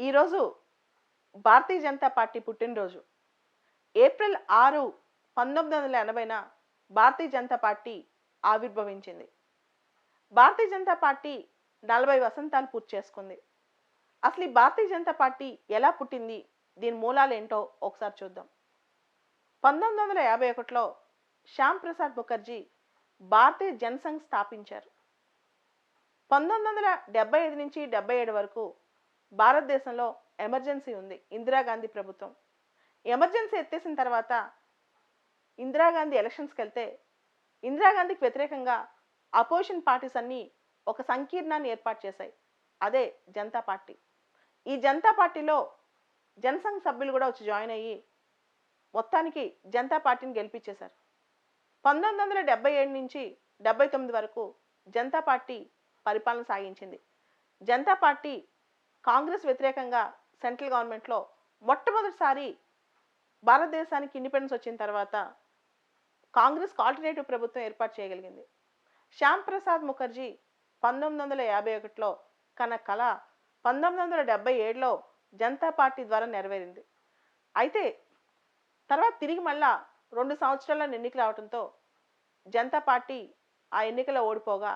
ఈరోజు భారతీయ జనతా పార్టీ పుట్టినరోజు. ఏప్రిల్ ఆరు పంతొమ్మిది వందల ఎనభైన భారతీయ జనతా పార్టీ ఆవిర్భవించింది. భారతీయ జనతా పార్టీ నలభై వసంతాలు పూర్తి చేసుకుంది. అసలు ఈ భారతీయ జనతా పార్టీ ఎలా పుట్టింది? దీని మూలాలు ఏంటో ఒకసారి చూద్దాం. పంతొమ్మిది వందల యాభై ఒకటిలో శ్యామ్ ప్రసాద్ ముఖర్జీ భారతీయ జనసంఘ్ స్థాపించారు. పంతొమ్మిది వందల డెబ్బై ఐదు నుంచి డెబ్బై ఏడు వరకు భారతదేశంలో ఎమర్జెన్సీ ఉంది. ఇందిరాగాంధీ ప్రభుత్వం. ఎమర్జెన్సీ ఎత్తేసిన తర్వాత ఇందిరాగాంధీ ఎలక్షన్స్కి వెళ్తే ఇందిరాగాంధీకి వ్యతిరేకంగా అపోజిషన్ పార్టీస్ అన్నీ ఒక సంకీర్ణాన్ని ఏర్పాటు చేశాయి. అదే జనతా పార్టీ. ఈ జనతా పార్టీలో జనసంఘ్ సభ్యులు కూడా వచ్చి జాయిన్ అయ్యి మొత్తానికి జనతా పార్టీని గెలిపించేశారు. పంతొమ్మిది వందల డెబ్బై ఏడు నుంచి డెబ్బై తొమ్మిది వరకు జనతా పార్టీ పరిపాలన సాగించింది. జనతా పార్టీ కాంగ్రెస్ వ్యతిరేకంగా సెంట్రల్ గవర్నమెంట్లో మొట్టమొదటిసారి భారతదేశానికి ఇండిపెండెన్స్ వచ్చిన తర్వాత కాంగ్రెస్ ఆల్టర్నేటివ్ ప్రభుత్వం ఏర్పాటు చేయగలిగింది. శ్యామ్ ప్రసాద్ ముఖర్జీ పంతొమ్మిది వందల యాభై ఒకటిలో కన కళ పంతొమ్మిది వందల డెబ్బై ఏడులో జనతా పార్టీ ద్వారా నెరవేరింది. అయితే తర్వాత తిరిగి మళ్ళా రెండు సంవత్సరాల ఎన్నికలు రావడంతో జనతా పార్టీ ఆ ఎన్నికలో ఓడిపోగా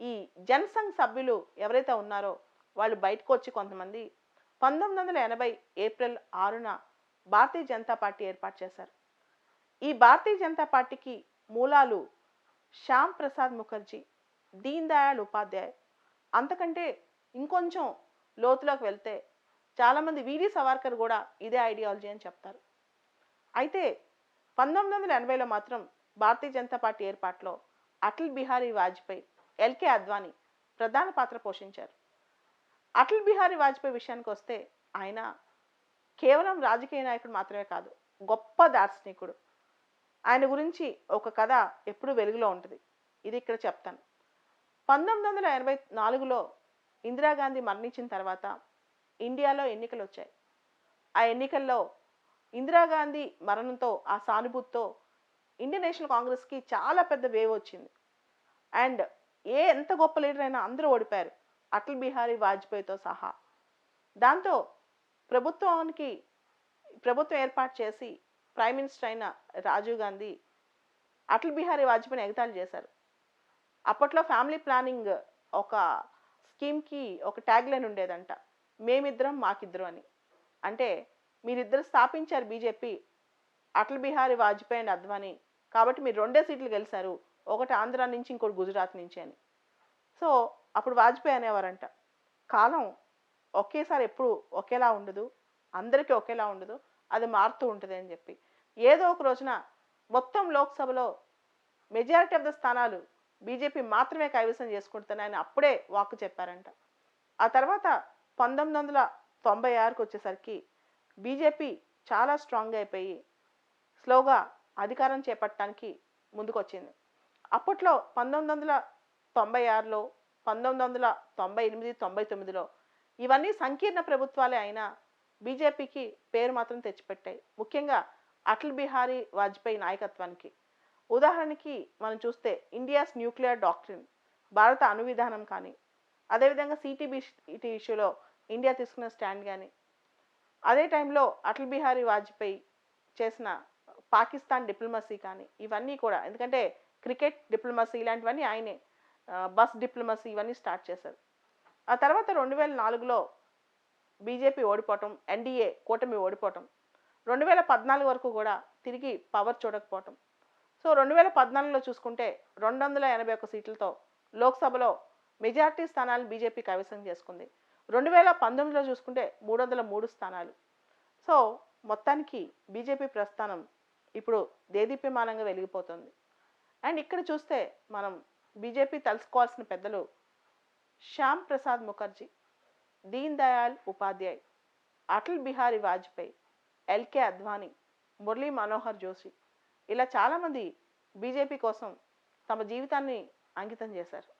ఈ జనసంఘ్ సభ్యులు ఎవరైతే ఉన్నారో వాళ్ళు బయటకు వచ్చి కొంతమంది పంతొమ్మిది వందల ఎనభై ఏప్రిల్ ఆరున భారతీయ జనతా పార్టీ ఏర్పాటు చేశారు. ఈ భారతీయ జనతా పార్టీకి మూలాలు శ్యామ్ ప్రసాద్ ముఖర్జీ దీన్ దయాళ్ ఉపాధ్యాయ్. అంతకంటే ఇంకొంచెం లోతులోకి వెళ్తే చాలామంది వీరి సవార్కర్ కూడా ఇదే ఐడియాలజీ అని చెప్తారు. అయితే పంతొమ్మిది వందల ఎనభైలో మాత్రం భారతీయ జనతా పార్టీ ఏర్పాటులో అటల్ బిహారీ వాజ్పేయి ఎల్కే అద్వానీ ప్రధాన పాత్ర పోషించారు. అటల్ బిహారీ వాజ్పేయి విషయానికి వస్తే ఆయన కేవలం రాజకీయ నాయకుడు మాత్రమే కాదు గొప్ప దార్శనికుడు. ఆయన గురించి ఒక కథ ఎప్పుడు వెలుగులో ఉంటుంది. ఇది ఇక్కడ చెప్తాను. పంతొమ్మిది వందల ఎనభై నాలుగులో ఇందిరాగాంధీ మరణించిన తర్వాత ఇండియాలో ఎన్నికలు వచ్చాయి ఆ ఎన్నికల్లో ఇందిరాగాంధీ మరణంతో ఆ సానుభూతితో ఇండియన్ నేషనల్ కాంగ్రెస్కి చాలా పెద్ద వేవ్ వచ్చింది. అండ్ ఏ ఎంత గొప్ప లీడర్ అయినా అందరూ ఓడిపోయారు. అటల్ బిహారీ వాజ్పేయితో సహా. దాంతో ప్రభుత్వానికి ప్రభుత్వం ఏర్పాటు చేసి ప్రైమ్ మినిస్టర్ అయిన రాజీవ్ గాంధీ అటల్ బిహారీ వాజ్పేయిని ఎగతాళి చేశారు. అప్పట్లో ఫ్యామిలీ ప్లానింగ్ ఒక స్కీమ్కి ఒక ట్యాగ్ లైన్ ఉండేదంట. మేమిద్దరం మాకిద్దరం అని. అంటే మీరిద్దరు స్థాపించారు బీజేపీ అటల్ బిహారీ వాజ్పేయి అండ్ అద్వానీ. కాబట్టి మీరు రెండే సీట్లు గెలిచారు ఒకటి ఆంధ్ర నుంచి ఇంకోటి గుజరాత్ నుంచి అని. సో అప్పుడు వాజ్పేయి అనేవారంట. కాలం ఒకేసారి ఎప్పుడు ఒకేలా ఉండదు. అందరికీ ఒకేలా ఉండదు. అది మారుతూ ఉంటుంది అని చెప్పి. ఏదో ఒక రోజున మొత్తం లోక్సభలో మెజారిటీ ఆఫ్ ద స్థానాలు బీజేపీ మాత్రమే కైవసం చేసుకుంటుందని ఆయన అప్పుడే వాక్ చెప్పారంట. ఆ తర్వాత పంతొమ్మిది వందల తొంభై ఆరుకు వచ్చేసరికి బీజేపీ చాలా స్ట్రాంగ్ అయిపోయి స్లోగా అధికారం చేపట్టడానికి ముందుకొచ్చింది. అప్పట్లో పంతొమ్మిది వందల తొంభై ఆరులో పంతొమ్మిది వందల తొంభై ఎనిమిది తొంభై తొమ్మిదిలో ఇవన్నీ సంకీర్ణ ప్రభుత్వాలే అయినా బీజేపీకి పేరు మాత్రం తెచ్చిపెట్టాయి. ముఖ్యంగా అటల్ బిహారీ వాజ్పేయి నాయకత్వానికి. ఉదాహరణకి మనం చూస్తే ఇండియాస్ న్యూక్లియర్ డాక్ట్రిన్ భారత అణువిధానం కానీ అదేవిధంగా సిటీబీటీ ఇష్యూలో ఇండియా తీసుకున్న స్టాండ్ కానీ. అదే టైంలో అటల్ బిహారీ వాజ్పేయి చేసిన పాకిస్తాన్ డిప్లొమసీ కానీ ఇవన్నీ కూడా ఎందుకంటే క్రికెట్ డిప్లొమసీ ఇలాంటివన్నీ ఆయనే. బస్ డిప్లొమసీ ఇవన్నీ స్టార్ట్ చేశారు. ఆ తర్వాత రెండు వేల నాలుగులో బీజేపీ ఓడిపోవటం ఎన్డీఏ కూటమి ఓడిపోవటం రెండు వేల పద్నాలుగు వరకు కూడా తిరిగి పవర్ చూడకపోవటం. సో రెండు వేల పద్నాలుగులో చూసుకుంటే రెండు వందల ఎనభై ఒక్క సీట్లతో లోక్సభలో మెజార్టీ స్థానాలు బీజేపీ కైవసం చేసుకుంది. రెండు వేల పంతొమ్మిదిలో చూసుకుంటే మూడు వందల మూడు స్థానాలు. సో మొత్తానికి బీజేపీ ప్రస్థానం ఇప్పుడు దేదీప్యమానంగా వెలిగిపోతుంది. అండ్ ఇక్కడ చూస్తే మనం బీజేపీ తలుసుకోవాల్సిన పెద్దలు శ్యామ్ ప్రసాద్ ముఖర్జీ దీన్ దయాళ్ ఉపాధ్యాయ్ అటల్ బిహారీ వాజ్పేయి ఎల్కే అద్వానీ మురళీ మనోహర్ జోషి ఇలా చాలామంది బీజేపీ కోసం తమ జీవితాన్ని అంకితం చేశారు.